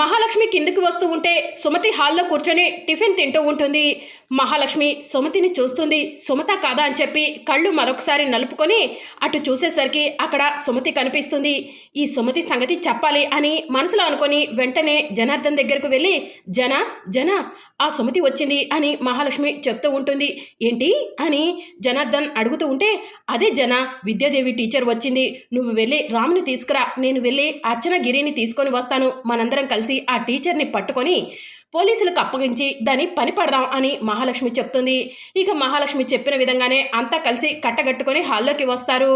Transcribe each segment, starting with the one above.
మహాలక్ష్మి కిందికి వస్తూ ఉంటే సుమతి హాల్లో కూర్చొని టిఫిన్ తింటూ ఉంటుంది. మహాలక్ష్మి సుమతిని చూస్తుంది. సుమత కాదా అని చెప్పి కళ్ళు మరొకసారి నలుపుకొని అటు చూసేసరికి అక్కడ సుమతి కనిపిస్తుంది. ఈ సుమతి సంగతి చెప్పాలి అని మనసులో అనుకొని వెంటనే జనార్దన్ దగ్గరకు వెళ్ళి జన జన ఆ సుమతి వచ్చింది అని మహాలక్ష్మి చెప్తూ ఉంటుంది. ఏంటి? అని జనార్దన్ అడుగుతూ ఉంటే అదే జన విద్యాదేవి టీచర్ వచ్చింది. నువ్వు వెళ్ళి రాముని తీసుకురా. నేను వెళ్ళి అర్చన గిరిని తీసుకొని వస్తాను. మనందరం కలిసి ఆ టీచర్ని పట్టుకొని పోలీసులకు అప్పగించి దాన్ని పని పడదాం అని మహాలక్ష్మి చెప్తుంది. ఇక మహాలక్ష్మి చెప్పిన విధంగానే అంతా కలిసి కట్టగట్టుకొని హాల్లోకి వస్తారు.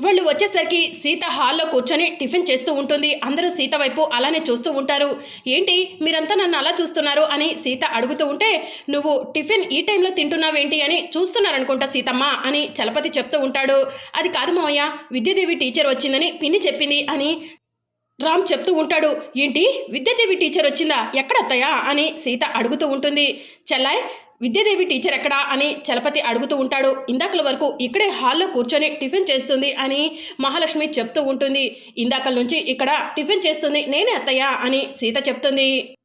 వాళ్ళు వచ్చేసరికి సీత హాల్లో కూర్చొని టిఫిన్ చేస్తూ ఉంటుంది. అందరూ సీత వైపు అలానే చూస్తూ ఉంటారు. ఏంటి మీరంతా నన్ను అలా చూస్తున్నారు అని సీత అడుగుతూ ఉంటే నువ్వు టిఫిన్ ఈ టైంలో తింటున్నావేంటి అని చూస్తున్నారనుకుంటా సీతమ్మ అని చలపతి చెప్తూ ఉంటాడు. అది కాదు మావయ్య విద్యాదేవి టీచర్ వచ్చిందని పిన్ని చెప్పింది అని రామ్ చెప్తూ ఉంటాడు ఏంటి? విద్యాదేవి టీచర్ వచ్చిందా? ఎక్కడ అని సీత అడుగుతూ ఉంటుంది. చెల్లాయ్ విద్యాదేవి టీచర్ ఎక్కడా? అని చలపతి అడుగుతూ ఉంటాడు. ఇందాకల వరకు ఇక్కడే హాల్లో కూర్చొని టిఫిన్ చేస్తుంది అని మహాలక్ష్మి చెప్తూ ఉంటుంది. ఇందాకల నుంచి ఇక్కడ టిఫిన్ చేస్తుంది నేనే అత్తయ్య అని సీత చెప్తుంది.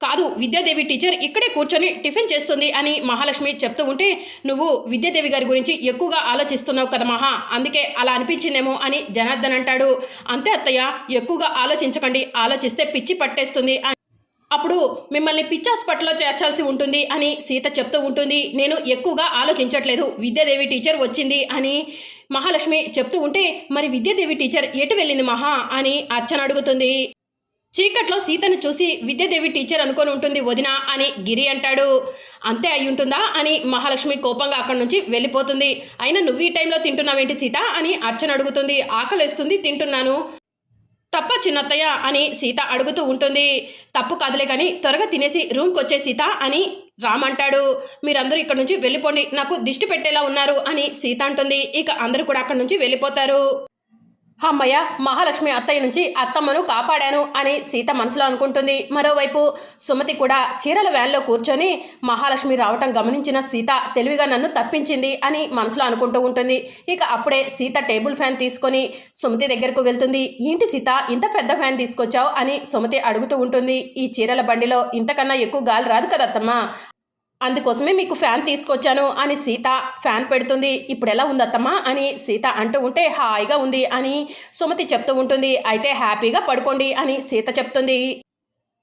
కాదు విద్యాదేవి టీచర్ ఇక్కడే కూర్చొని టిఫిన్ చేస్తుంది అని మహాలక్ష్మి చెప్తూ ఉంటే నువ్వు విద్యాదేవి గారి గురించి ఎక్కువగా ఆలోచిస్తున్నావు కదా మహా అందుకే అలా అనిపించిందేమో అని జనార్దన్ అంటాడు. అంతే అత్తయ్య ఎక్కువగా ఆలోచించకండి ఆలోచిస్తే పిచ్చి పట్టేస్తుంది అని. అప్పుడు మిమ్మల్ని పిచ్చి హాస్పిటల్లో చేర్చాల్సి ఉంటుంది అని సీత చెప్తూ ఉంటుంది. నేను ఎక్కువగా ఆలోచించట్లేదు విద్యాదేవి టీచర్ వచ్చింది అని మహాలక్ష్మి చెప్తూ ఉంటే మరి విద్యాదేవి టీచర్ ఎటు వెళ్ళింది మహా అని అర్చన అడుగుతుంది. చీకట్లో సీతను చూసి విద్యాదేవి టీచర్ అనుకొని ఉంటుంది వదిన అని గిరి అంటాడు. అంతే అయి ఉంటుందా అని మహాలక్ష్మి కోపంగా అక్కడి నుంచి వెళ్ళిపోతుంది. అయినా నువ్వు ఈ టైంలో తింటున్నావేంటి సీత అని అర్చన అడుగుతుంది. ఆకలేస్తుంది తింటున్నాను. తప్ప చిన్నత్తయ్య అని సీత అడుగుతూ ఉంటుంది. తప్పు కాదులే కానీ త్వరగా తినేసి రూమ్కి వచ్చే సీత అని రామ్ అంటాడు. మీరందరూ ఇక్కడ నుంచి వెళ్ళిపోండి నాకు దిష్టి పెట్టేలా ఉన్నారు అని సీత అంటుంది. ఇక అందరూ కూడా అక్కడి నుంచి వెళ్ళిపోతారు. అమ్మయ్య మహాలక్ష్మి అత్తయ్య నుంచి అత్తమ్మను కాపాడాను అని సీత మనసులో అనుకుంటుంది. మరోవైపు సుమతి కూడా చీరల వ్యాన్లో కూర్చొని మహాలక్ష్మి రావటం గమనించిన సీత తెలివిగా నన్ను తప్పించింది అని మనసులో అనుకుంటూ ఉంటుంది. ఇక అప్పుడే సీత టేబుల్ ఫ్యాన్ తీసుకొని సుమతి దగ్గరకు వెళ్తుంది. ఏంటి సీత ఇంత పెద్ద ఫ్యాన్ తీసుకొచ్చావు? అని సుమతి అడుగుతూ ఉంటుంది. ఈ చీరల బండిలో ఇంతకన్నా ఎక్కువ గాలి రాదు కదా అత్తమ్మ? అందుకోసమే మీకు ఫ్యాన్ తీసుకొచ్చాను అని సీత ఫ్యాన్ పెడుతుంది. ఇప్పుడు ఎలా అని సీత అంటూ ఉంటే హాయిగా ఉంది అని సుమతి చెప్తూ ఉంటుంది. అయితే హ్యాపీగా పడుకోండి అని సీత చెప్తుంది.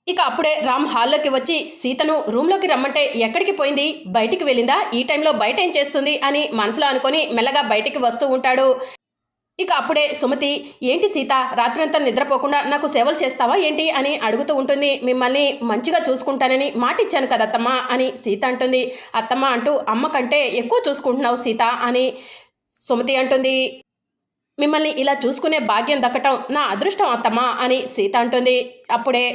ఇక అప్పుడే రామ్ హాల్లోకి వచ్చి సీతను రూమ్లోకి రమ్మంటే ఎక్కడికి పోయింది? బయటికి వెళ్ళిందా? ఈ టైంలో బయట ఏం చేస్తుంది? అని మనసులో అనుకొని మెల్లగా బయటికి వస్తూ ఉంటాడు. ఇక అప్పుడే సుమతి ఏంటి సీత రాత్రంతా నిద్రపోకుండా నాకు సేవలు చేస్తావా ఏంటి? అని అడుగుతూ ఉంటుంది. మిమ్మల్ని మంచిగా చూసుకుంటానని మాట ఇచ్చాను కదా అత్తమ్మ అని సీత అంటుంది. అత్తమ్మ అంటూ అమ్మ కంటే ఎక్కువ చూసుకుంటున్నావు సీత అని సుమతి అంటుంది. మిమ్మల్ని ఇలా చూసుకునే భాగ్యం దక్కటం నా అదృష్టం అత్తమ్మ అని సీత అంటుంది. అప్పుడే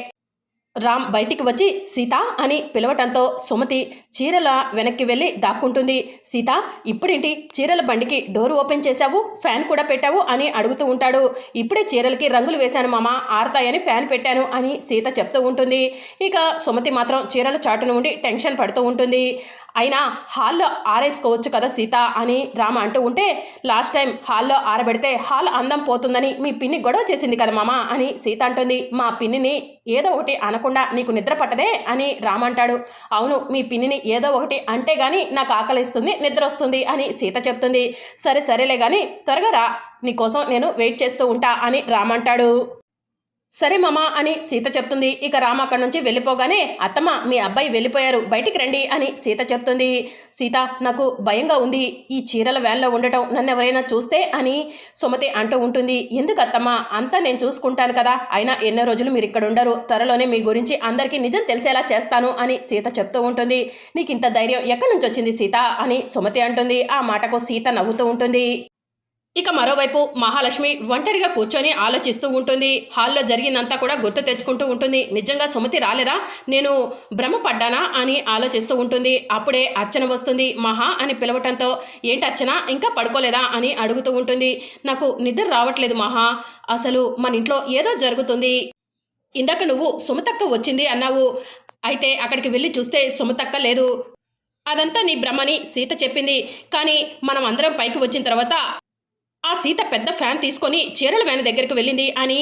రామ్ బయటికి వచ్చి సీత అని పిలవటంతో సుమతి చీరల వెనక్కి వెళ్ళి దాక్కుంటుంది. సీత ఇప్పుడేంటి? చీరల బండికి డోర్ ఓపెన్ చేశావు? ఫ్యాన్ కూడా పెట్టావు? అని అడుగుతూ ఉంటాడు. ఇప్పుడే చీరలకి రంగులు వేశాను మామ ఆరతాయని ఫ్యాన్ పెట్టాను అని సీత చెప్తూ ఉంటుంది. ఇక సుమతి మాత్రం చీరల చాటును ఉండి టెన్షన్ పడుతూ ఉంటుంది. అయినా హాల్లో ఆరేసుకోవచ్చు కదా సీత అని రామ అంటూ ఉంటే లాస్ట్ టైం హాల్లో ఆరబెడితే హాల్ అందం పోతుందని మీ పిన్ని గొడవ చేసింది కదా మామ అని సీత అంటుంది. మా పిన్నిని ఏదో ఒకటి అనకుండా నీకు నిద్ర పట్టదే అని రామ అంటాడు. అవును మీ పిన్నిని ఏదో ఒకటి అంటే గాని నాకు ఆకలిస్తుంది నిద్ర వస్తుంది అని సీత చెప్తుంది. సరే సరేలే కానీ త్వరగా రా నీకోసం నేను వెయిట్ చేస్తూ ఉంటా అని రామ అంటాడు. సరే మామ అని సీత చెప్తుంది. ఇక రామ అక్కడి నుంచి వెళ్ళిపోగానే అత్తమ్మ మీ అబ్బాయి వెళ్ళిపోయారు బయటికి రండి అని సీత చెప్తుంది. సీత నాకు భయంగా ఉంది. ఈ చీరల వ్యాన్లో ఉండటం నన్ను ఎవరైనా చూస్తే అని సుమతి అంటూ ఉంటుంది. ఎందుకు అత్తమ్మ? అంతా నేను చూసుకుంటాను కదా. అయినా ఎన్నో రోజులు మీరు ఇక్కడ ఉండరు. త్వరలోనే మీ గురించి అందరికీ నిజం తెలిసేలా చేస్తాను అని సీత చెప్తూ ఉంటుంది. నీకు ఇంత ధైర్యం ఎక్కడి నుంచి వచ్చింది సీత? అని సుమతి అంటుంది. ఆ మాటకు సీత నవ్వుతూ ఉంటుంది. ఇక మరోవైపు మహాలక్ష్మి ఒంటరిగా కూర్చొని ఆలోచిస్తూ ఉంటుంది. హాల్లో జరిగిందంతా కూడా గుర్తు తెచ్చుకుంటూ ఉంటుంది. నిజంగా సుమతి రాలేదా? నేను భ్రమపడ్డానా అని ఆలోచిస్తూ ఉంటుంది. అప్పుడే అర్చన వస్తుంది. మహా అని పిలవటంతో ఏంటి అర్చన? ఇంకా పడుకోలేదా? అని అడుగుతూ ఉంటుంది. నాకు నిద్ర రావట్లేదు మహా. అసలు మన ఇంట్లో ఏదో జరుగుతుంది. ఇందాక నువ్వు సుమతక్క వచ్చింది అన్నావు. అయితే అక్కడికి వెళ్ళి చూస్తే సుమతక్క లేదు. అదంతా నీ భ్రమని సీత చెప్పింది. కానీ మనం అందరం పైకి వచ్చిన తర్వాత ఆ సీత పెద్ద ఫ్యాన్ తీసుకొని చీరల వ్యాన్ దగ్గరికి వెళ్ళింది అని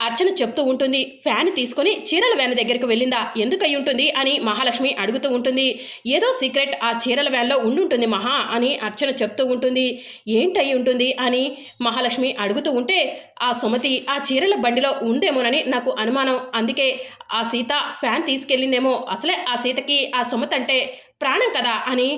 అర్చన చెప్తూ ఉంటుంది. ఫ్యాన్ తీసుకొని చీరల వ్యాన్ దగ్గరికి వెళ్ళిందా? ఎందుకై ఉంటుంది? అని మహాలక్ష్మి అడుగుతూ ఉంటుంది. ఏదో సీక్రెట్ ఆ చీరల వ్యాన్లో ఉండుంటుంది మహా అని అర్చన చెప్తూ ఉంటుంది. ఏంటయి ఉంటుంది? అని మహాలక్ష్మి అడుగుతూ ఉంటే ఆ సుమతి ఆ చీరల బండిలో ఉందేమోనని నాకు అనుమానం. అందుకే ఆ సీత ఫ్యాన్ తీసుకెళ్ళిందేమో. అసలే ఆ సీతకి ఆ సుమతి అంటే ప్రాణం కదా అని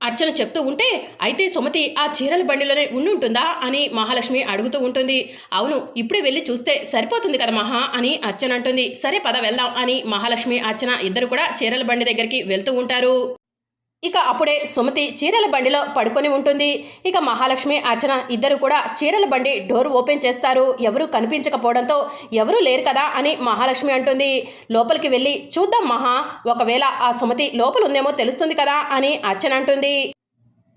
అర్చన చెప్తూ ఉంటే అయితే సుమతి ఆ చీరల బండిలోనే ఉండుంటుందా? అని మహాలక్ష్మి అడుగుతూ ఉంటుంది. అవును ఇప్పుడే వెళ్ళి చూస్తే సరిపోతుంది కదా మహా? అని అర్చన అంటుంది. సరే పద వెళ్దాం అని మహాలక్ష్మి అర్చన ఇద్దరు కూడా చీరల బండి దగ్గరికి వెళ్తూ ఉంటారు. ఇక అప్పుడే సుమతి చీరల బండిలో పడుకొని ఉంటుంది. ఇక మహాలక్ష్మి అర్చన ఇద్దరు కూడా చీరల బండి డోర్ ఓపెన్ చేస్తారు. ఎవరు కనిపించకపోవడంతో ఎవరూ లేరు కదా అని మహాలక్ష్మి అంటుంది. లోపలికి వెళ్ళి చూద్దాం మహా ఒకవేళ ఆ సుమతి లోపల ఉందేమో తెలుస్తుంది కదా అని అర్చన అంటుంది.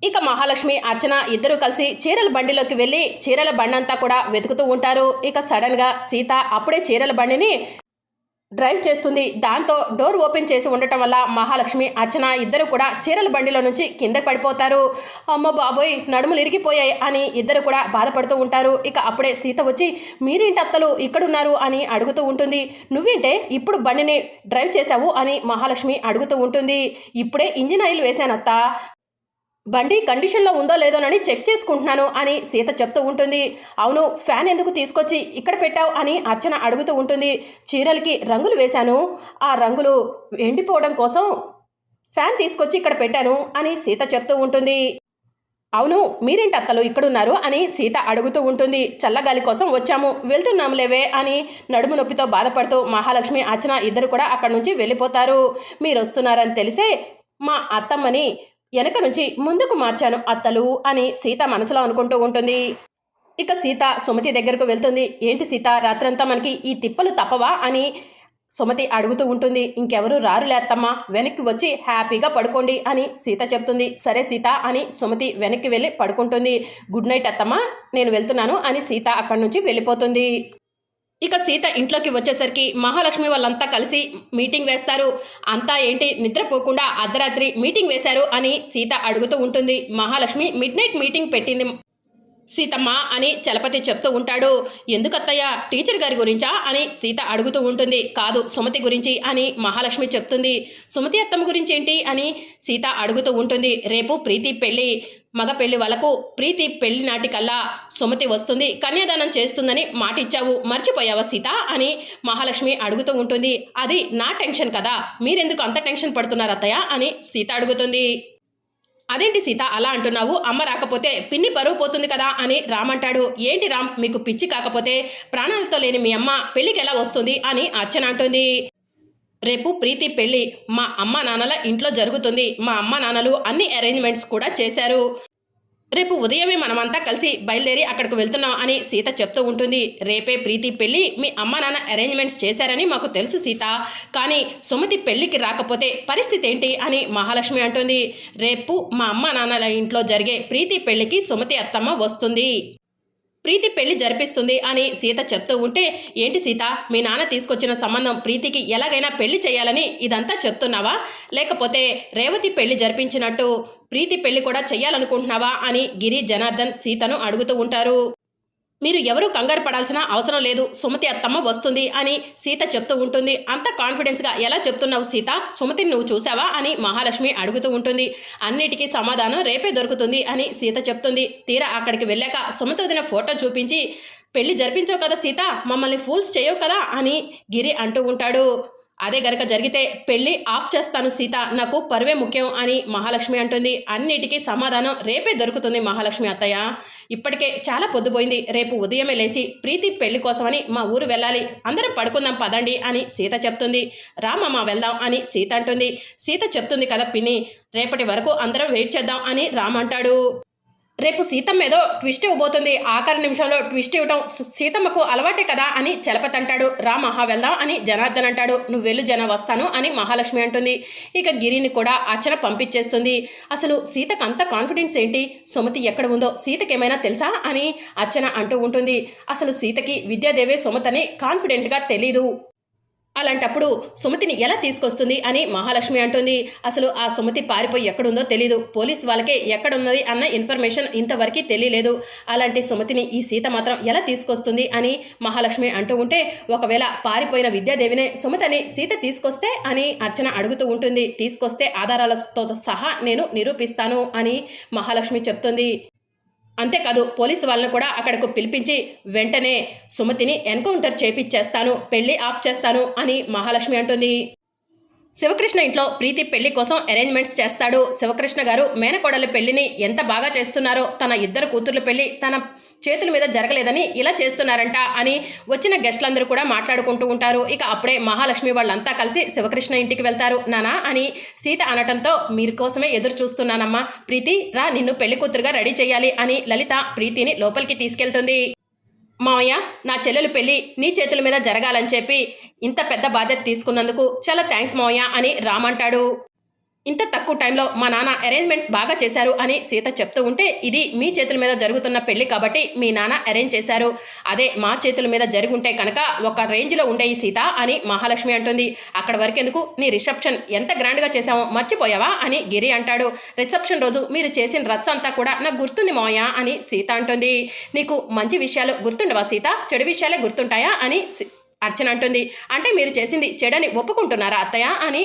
ఇక మహాలక్ష్మి అర్చన ఇద్దరు కలిసి చీరల బండిలోకి వెళ్ళి చీరల బండి అంతా కూడా వెతుకుతూ ఉంటారు. ఇక సడన్గా సీత అప్పుడే చీరల బండిని డ్రైవ్ చేస్తుంది. దాంతో డోర్ ఓపెన్ చేసి ఉండటం వల్ల మహాలక్ష్మి అర్చన ఇద్దరు కూడా చీరల బండిలో నుంచి కింద పడిపోతారు. అమ్మ బాబోయ్ నడుములు ఇరిగిపోయాయి అని ఇద్దరు కూడా బాధపడుతూ ఉంటారు. ఇక అప్పుడే సీత వచ్చి మీరేంటి అత్తలు ఇక్కడున్నారు? అని అడుగుతూ ఉంటుంది. నువ్వేంటే ఇప్పుడు బండిని డ్రైవ్ చేశావు? అని మహాలక్ష్మి అడుగుతూ ఉంటుంది. ఇప్పుడే ఇంజిన్ ఆయిల్ వేశానత్త. బండి కండిషన్లో ఉందో లేదోనని చెక్ చేసుకుంటున్నాను అని సీత చెప్తూ ఉంటుంది. అవును ఫ్యాన్ ఎందుకు తీసుకొచ్చి ఇక్కడ పెట్టావు అని అర్చన అడుగుతూ ఉంటుంది. చీరలకి రంగులు వేశాను. ఆ రంగులు ఎండిపోవడం కోసం ఫ్యాన్ తీసుకొచ్చి ఇక్కడ పెట్టాను అని సీత చెప్తూ ఉంటుంది. అవును మీరేంటి అత్తలు ఇక్కడున్నారు అని సీత అడుగుతూ ఉంటుంది. చల్లగాలి కోసం వచ్చాము. వెళ్తున్నాములేవే అని నడుము నొప్పితో బాధపడుతూ మహాలక్ష్మి అర్చన ఇద్దరు కూడా అక్కడి నుంచి వెళ్ళిపోతారు. మీరు వస్తున్నారని తెలిసే మా అత్తమ్మని వెనక నుంచి ముందుకు మార్చాను అత్తలు అని సీత మనసులో అనుకుంటూ ఉంటుంది. ఇక సీత సుమతి దగ్గరకు వెళ్తుంది. ఏంటి సీత రాత్రంతా మనకి ఈ తిప్పలు తప్పవా అని సుమతి అడుగుతూ ఉంటుంది. ఇంకెవరు రారు లేత్తమ్మా వెనక్కి వచ్చి హ్యాపీగా పడుకోండి అని సీత చెప్తుంది. సరే సీత అని సుమతి వెనక్కి వెళ్ళి పడుకుంటుంది. గుడ్ నైట్ అత్తమ్మ నేను వెళ్తున్నాను అని సీత అక్కడి నుంచి వెళ్ళిపోతుంది. ఇక సీత ఇంట్లోకి వచ్చేసరికి మహాలక్ష్మి వాళ్ళంతా కలిసి మీటింగ్ వేస్తారు. అంతా ఏంటి? నిద్రపోకుండా అర్ధరాత్రి మీటింగ్ వేశారు అని సీత అడుగుతూ ఉంటుంది. మహాలక్ష్మి మిడ్ నైట్ మీటింగ్ పెట్టింది. సీతమ్మ అని చలపతి చెప్తూ ఉంటాడు. ఎందుకత్తయ్య? టీచర్ గారి గురించా? అని సీత అడుగుతూ ఉంటుంది. కాదు సుమతి గురించి అని మహాలక్ష్మి చెప్తుంది. సుమతి అత్తమ్మ గురించి ఏంటి? అని సీత అడుగుతూ ఉంటుంది. రేపు ప్రీతి పెళ్ళి. మగ పెళ్ళి వాళ్ళకు ప్రీతి పెళ్ళి నాటికల్లా సుమతి వస్తుంది కన్యాదానం చేస్తుందని మాటిచ్చావు మర్చిపోయావా సీత అని మహాలక్ష్మి అడుగుతూ ఉంటుంది. అది నా టెన్షన్ కదా మీరెందుకు అంత టెన్షన్ పడుతున్నారు అత్తయ్య అని సీత అడుగుతుంది. అదేంటి సీత అలా అంటున్నావు? అమ్మ రాకపోతే పిన్ని బరువు పోతుంది కదా అని రామ్ అంటాడు. ఏంటి రామ్ మీకు పిచ్చి కాకపోతే ప్రాణాలతో లేని మీ అమ్మ పెళ్ళికి ఎలా వస్తుంది అని అర్చన అంటుంది. రేపు ప్రీతి పెళ్ళి మా అమ్మ నాన్నల ఇంట్లో జరుగుతుంది. మా అమ్మ నాన్నలు అన్ని అరేంజ్మెంట్స్ కూడా చేశారు. రేపు ఉదయమే మనమంతా కలిసి బయలుదేరి అక్కడికి వెళ్తున్నాం అని సీత చెప్తూ ఉంటుంది. రేపే ప్రీతి పెళ్ళి మీ అమ్మ నాన్న అరేంజ్మెంట్స్ చేశారని మాకు తెలుసు సీత. కానీ సుమతి పెళ్ళికి రాకపోతే పరిస్థితి ఏంటి అని మహాలక్ష్మి అంటుంది. రేపు మా అమ్మ నాన్నల ఇంట్లో జరిగే ప్రీతి పెళ్ళికి సుమతి అత్తమ్మ వస్తుంది. ప్రీతి పెళ్ళి జరిపిస్తుంది అని సీత చెప్తూ ఉంటే ఏంటి సీత మీ నాన్న తీసుకొచ్చిన సంబంధం ప్రీతికి ఎలాగైనా పెళ్ళి చేయాలని ఇదంతా చెప్తున్నావా? లేకపోతే రేవతి పెళ్ళి జరిపించినట్టు ప్రీతి పెళ్ళి కూడా చెయ్యాలనుకుంటున్నావా? అని గిరి జనార్దన్ సీతను అడుగుతూ ఉంటారు. మీరు ఎవరు కంగారు పడాల్సిన అవసరం లేదు. సుమతి అత్తమ్మ వస్తుంది అని సీత చెప్తూ ఉంటుంది. అంత కాన్ఫిడెన్స్గా ఎలా చెప్తున్నావు సీత? సుమతిని నువ్వు చూసావా అని మహాలక్ష్మి అడుగుతూ ఉంటుంది. అన్నిటికీ సమాధానం రేపే దొరుకుతుంది అని సీత చెప్తుంది. తీరా అక్కడికి వెళ్ళాక సుమతి వదిన ఫోటో చూపించి పెళ్ళి జరిపించవు కదా సీత? మమ్మల్ని ఫూల్స్ చేయవు కదా? అని గిరి అంటూ ఉంటాడు. అదే గనక జరిగితే పెళ్ళి ఆఫ్ చేస్తాను సీత నాకు పరువే ముఖ్యం అని మహాలక్ష్మి అంటుంది. అన్నిటికీ సమాధానం రేపే దొరుకుతుంది మహాలక్ష్మి అత్తయ్య. ఇప్పటికే చాలా పొద్దుపోయింది. రేపు ఉదయమే లేచి ప్రీతి పెళ్ళి కోసమని మా ఊరు వెళ్ళాలి. అందరం పడుకుందాం పదండి అని సీత చెప్తుంది. రామమ్మ వెళ్దాం అని సీత అంటుంది. సీత చెప్తుంది కదా పిన్ని రేపటి వరకు అందరం వెయిట్ చేద్దాం అని రామ్ అంటాడు. రేపు సీతమ్మ ఏదో ట్విస్ట్ ఇవ్వబోతుంది. ఆఖరి నిమిషంలో ట్విస్ట్ ఇవ్వటం సీతమ్మకు అలవాటే కదా అని చలపతి అంటాడు. రా మహా వెళ్దాం అని జనార్దన్ అంటాడు. నువ్వు వెళ్ళు జన వస్తాను అని మహాలక్ష్మి అంటుంది. ఇక గిరిని కూడా అర్చన పంపించేస్తుంది. అసలు సీతకు అంత కాన్ఫిడెన్స్ ఏంటి? సుమతి ఎక్కడ ఉందో సీతకి ఏమైనా తెలుసా అని అర్చన అంటూ ఉంటుంది. అసలు సీతకి విద్యాదేవే సుమతని కాన్ఫిడెంట్గా తెలీదు. అలాంటప్పుడు సుమతిని ఎలా తీసుకొస్తుంది అని మహాలక్ష్మి అంటుంది. అసలు ఆ సుమతి పారిపోయి ఎక్కడుందో తెలీదు. పోలీస్ వాళ్ళకే ఎక్కడున్నది అన్న ఇన్ఫర్మేషన్ ఇంతవరకు తెలియలేదు. అలాంటి సుమతిని ఈ సీత మాత్రం ఎలా తీసుకొస్తుంది అని మహాలక్ష్మి అంటూ ఉంటే ఒకవేళ పారిపోయిన విద్యాదేవినే సుమతిని సీత తీసుకొస్తే అని అర్చన అడుగుతూ ఉంటుంది. తీసుకొస్తే ఆధారాలతో సహా నేను నిరూపిస్తాను అని మహాలక్ష్మి చెప్తుంది. అంతేకాదు పోలీసు వాళ్ళని కూడా అక్కడకు పిలిపించి వెంటనే సుమతిని ఎన్కౌంటర్ చేపిచ్చేస్తాను పెళ్ళి ఆఫ్ చేస్తాను అని మహాలక్ష్మి అంటుంది. శివకృష్ణ ఇంట్లో ప్రీతి పెళ్ళి కోసం అరేంజ్మెంట్స్ చేస్తాడు. శివకృష్ణ గారు మేనకోడలి పెళ్ళిని ఎంత బాగా చేస్తున్నారో తన ఇద్దరు కూతుర్ల పెళ్ళి తన చేతుల మీద జరగలేదని ఇలా చేస్తున్నారంట అని వచ్చిన గెస్టులందరూ కూడా మాట్లాడుకుంటూ ఉంటారు. ఇక అప్పుడే మహాలక్ష్మి వాళ్ళంతా కలిసి శివకృష్ణ ఇంటికి వెళ్తారు. నానా అని సీత అనటంతో మీరు కోసమే ఎదురు చూస్తున్నానమ్మా. ప్రీతి రా నిన్ను పెళ్ళి కూతురుగా రెడీ చేయాలి అని లలిత ప్రీతిని లోపలికి తీసుకెళ్తుంది. మావయ్య నా చెల్లెలు పెళ్ళి నీ చేతుల మీద జరగాలని చెప్పి ఇంత పెద్ద బాధ్యత తీసుకున్నందుకు చాలా థ్యాంక్స్ మావయ్య అని రామ్ అంటాడు ఇంత తక్కువ టైంలో మా నాన్న అరేంజ్మెంట్స్ బాగా చేశారు అని సీత చెప్తూ ఉంటే ఇది మీ చేతుల మీద జరుగుతున్న పెళ్ళి కాబట్టి మీ నాన్న అరేంజ్ చేశారు. అదే మా చేతుల మీద జరుగుంటే కనుక ఒక రేంజ్లో ఉండే ఈ సీత అని మహాలక్ష్మి అంటుంది. అక్కడ వరకెందుకు నీ రిసెప్షన్ ఎంత గ్రాండ్గా చేశామో మర్చిపోయావా అని గిరి అంటాడు. రిసెప్షన్ రోజు మీరు చేసిన రచ్చ అంతా కూడా నాకు గుర్తుంది మోయా అని సీత అంటుంది. నీకు మంచి విషయాలు గుర్తుండవా సీత? చెడు విషయాలే గుర్తుంటాయా అని అర్చన అంటుంది. అంటే మీరు చేసింది చెడని ఒప్పుకుంటున్నారా అత్తయ్య అని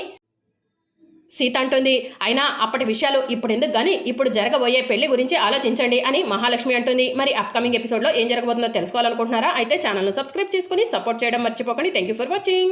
సీత అంటుంది. అయినా అప్పటి విషయాలు ఇప్పుడు ఎందుకు కానీ ఇప్పుడు జరగబోయే పెళ్ళి గురించి ఆలోచించండి అని మహాలక్ష్మి అంటుంది. మరి అప్కమింగ్ ఎపిసోడ్లో ఏం జరగబోతుందో తెలుసుకోవాలనుకుంటున్నారా? అయితే ఛానల్ను సబ్స్క్రైబ్ చేసుకుని సపోర్ట్ చేయడం మర్చిపోకండి. Thank you for watching